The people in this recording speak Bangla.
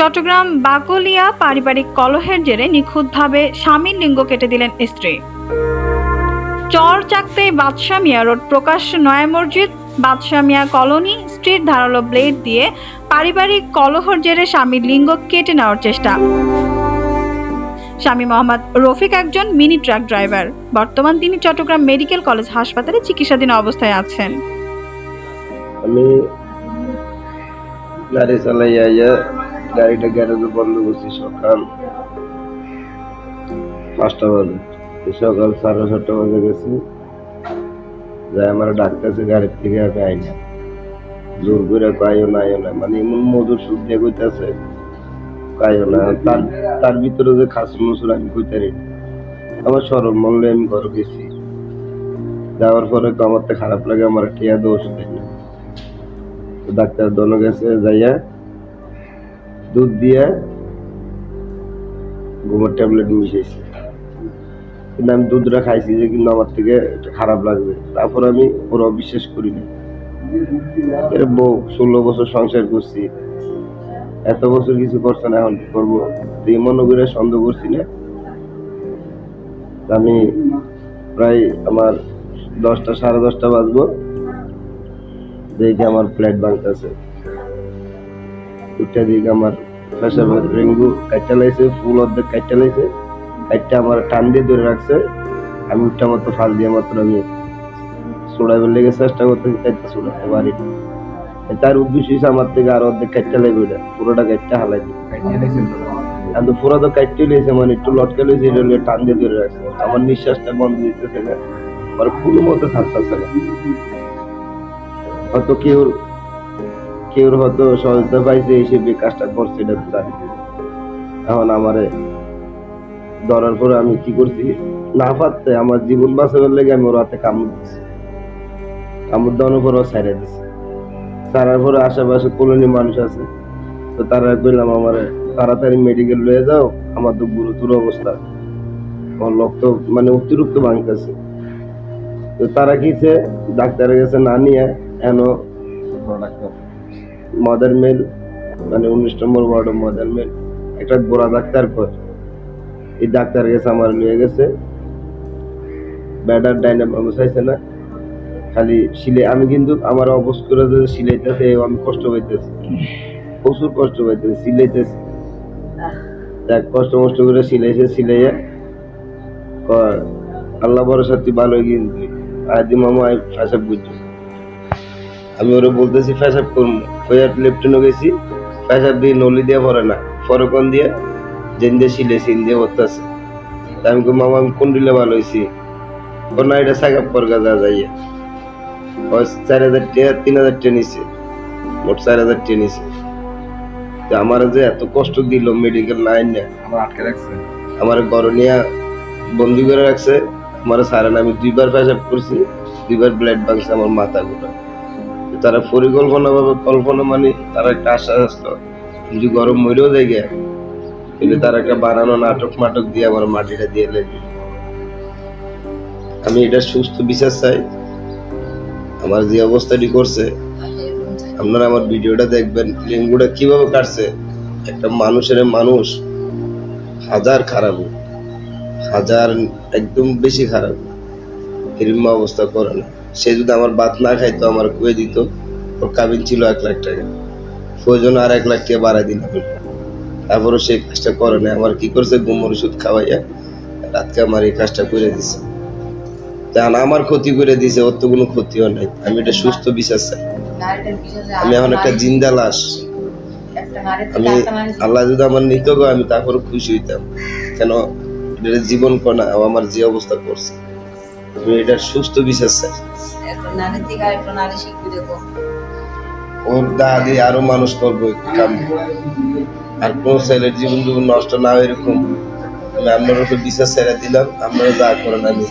চট্টগ্রাম বাকলিয়া পারিবারিক কলহের জেরে নিখুঁতভাবে স্বামীর লিঙ্গ কেটে দিলেন স্ত্রী। চর চাকতে বাদশাহ মিয়া রোড প্রকাশ নয়া মসজিদ, বাদশাহ মিয়া কলোনি, স্ত্রীর ধারালো ব্লেড দিয়ে পারিবারিক কলহর জেরে স্বামীর লিঙ্গ কেটে নেওয়ার চেষ্টা। স্বামী মোহাম্মদ রফিক একজন মিনি ট্রাক ড্রাইভার। বর্তমান তিনি চট্টগ্রাম মেডিকেল কলেজ হাসপাতালে চিকিৎসাধীন অবস্থায় আছেন। আমি গাড়ি চালাই আইয়া গাড়িটা গ্যারেজে বন্ধ করছি সকাল পাঁচটা বাজে। সকাল সাড়ে ছটা বাজে গেছি। যাই আমার ডাকতেছে, গাড়ির থেকে আমি আই না। জোর করে কাইও না আইও না। মানে এমন মধুর সুখ দিয়ে কইতাছে কাইও না। তার তার ভিতরে যে খাসুর মুসুর আমি কইতারি আমার সরল মূল্যে আমি ঘর গেছি। যাওয়ার পরে তো আমার তো খারাপ লাগে, আমার টিয়া দোষ দেয় না। ডাক্তার দোনো গেছে, যাইয়া দুধ দিয়ে ঘুমের ট্যাবলেট মিশাইছি কিন্তু আমি দুধটা খাইছি যে কিন্তু আমার থেকে এটা খারাপ লাগবে। তারপর আমি ওরা বিশ্বাস করি না। এর বউ ষোলো বছর সংসার করছি। এত বছর কিছু করছে না, এখন করব? এই মনে করে সন্দেহ করছি না আমি প্রায় আমার দশটা, সাড়ে দশটা বাজবো। দেখি আমার প্লেট ভাঙতেছে উঠে দিকে আমার পেশাবের রেঙ্গু কাইটা লাইছে ফুল অর্ধেক কাইটা লাইছে। কাইটা আমার টান দিয়ে ধরে রাখছে। আমি উঠটা মতো ফাল দিয়ে মাত্র আমি সোড়াইবার লেগে চেষ্টা করতেছি কাইটা সোড়াতে পারি তার উদ্দেশ্য হচ্ছে আমার থেকে আর অর্ধেক কাইটা লাগবে ওটা পুরোটা কাইটা হালাই দিই আর তো পুরো তো কাইটে লইছে মানে একটু লটকে লইছে এটা লইয়া টান দিয়ে ধরে রাখছে। আমার নিঃশ্বাসটা বন্ধ দিতেছে না আমার কোনো মতো থাকতেছে না। হয়তো কেউ কেউ হয়তো সহজতা পাইছে হিসেবে কাজটা করছে, এটা তো জানি। এখন আমারে ধরার পরে আমি কি করছি? না পারতে আমার জীবন বাঁচাবার লেগে আমি ওর হাতে কামড় দিচ্ছি কামড় দেওয়ানোর পর ও ছাড়া দিচ্ছে ছাড়ার পরে আশেপাশে কলোনি মানুষ আছে। তো তারা বললাম, আমার তাড়াতাড়ি মেডিকেল লয়ে যাও, আমার তো গুরুতর অবস্থা। আমার রক্ত মানে অতিরিক্ত ভাঙতেছে। তো তারা কিছে ডাক্তারের কাছে না নিয়ে এন মাদার মেল মানে উনিশ নম্বর ওয়ার্ড মাদার মেল একটা গোড়া ডাক্তার কর এই ডাক্তার কাছে আমার নিয়ে গেছে। ব্যাটার ডাইনামাম বসাইছে না। খালি সিলে আমি কিন্তু আমার অবস্থ করে সিলাইতেছে আমি কষ্ট পাইতেছি। প্রচুর কষ্ট পাইতেছি সিলাইতেছি দেখ, কষ্ট মষ্ট করে সিলাইছে সিলাইয়া আল্লাহ ভরসা সত্যি ভালো কিন্তু। আদি মামা ফেসাব বুঝছ। আমি ওরা বলতেছি ফেসাব করব ফয়ার লেফটেনও গেছি। ফেসাব দিয়ে নলি দিয়ে ভরে না ফরকন দিয়ে জেন দিয়ে সিলে সিন দিয়ে ভরতেছে আমি কই মামা আমি কোন দিলে ভালো হয়েছি ও না এটা সাকাপ কর গাজা যাইয়া। ও চার হাজার টাকা তিন হাজার টাকা নিছে মোট চার হাজার টাকা নিছে। তো আমার যে এত কষ্ট দিল মেডিকেল লাইন না আমার আটকে রাখছে। আমার গরনিয়া বন্দি করে রাখছে। আমার সারেন আমি দুইবার পেশাব করছি দুইবার ব্লাড ভাঙছে আমার মাথা গোটা তারা পরিকল্পনা ভাবে কল্পনা মানে তারা একটা আশ্বাস আসলো যদি গরম মরেও গিয়া তাহলে তারা একটা বানানো নাটক মাটক দিয়ে আমার মাটিটা দিয়ে লেগে আমি এটা সুস্থ বিশ্বাস চাই। আমার যে অবস্থাটি করছে, আপনারা আমার ভিডিওটা দেখবেন, লিঙ্গুটা কীভাবে কাটছে। একটা মানুষের মানুষ হাজার খারাপ, হাজার একদম বেশি খারাপ। এরকম অবস্থা করে না সে যদি আমার ভাত না খাইতো, আমার কুয়ে দিত, ওর কাবিন ছিল এক লাখ টাকা। প্রয়োজন আর এক লাখ টাকা বাড়াই দিলাম। তারপরও সেই কাজটা করে না আমার কি করছে? গুমর ওষুধ খাওয়াইয়া রাতকে আমার এই কাজটা করে দিছে। জান, আমার ক্ষতি করে দিছে, ওর তো কোনো ক্ষতিও নাই। আমি এটা সুস্থ বিশ্বাস চাই। আমি এখন একটা জিন্দা লাশ। আমি আল্লাহ যদি আমার নিত আমি তারপরে খুশি হইতাম। কেন? এটা জীবন ও আমার যে অবস্থা করছে। আমি এটা সুস্থ বিশ্বাস স্যার। ওর দাদি আরও মানুষ করব কাম। আর কোন ছেলের জীবন জীবন নষ্ট না হয় এরকম। আমি আপনার উপর বিশ্বাস ছেড়ে দিলাম আপনারা যা করেন আমি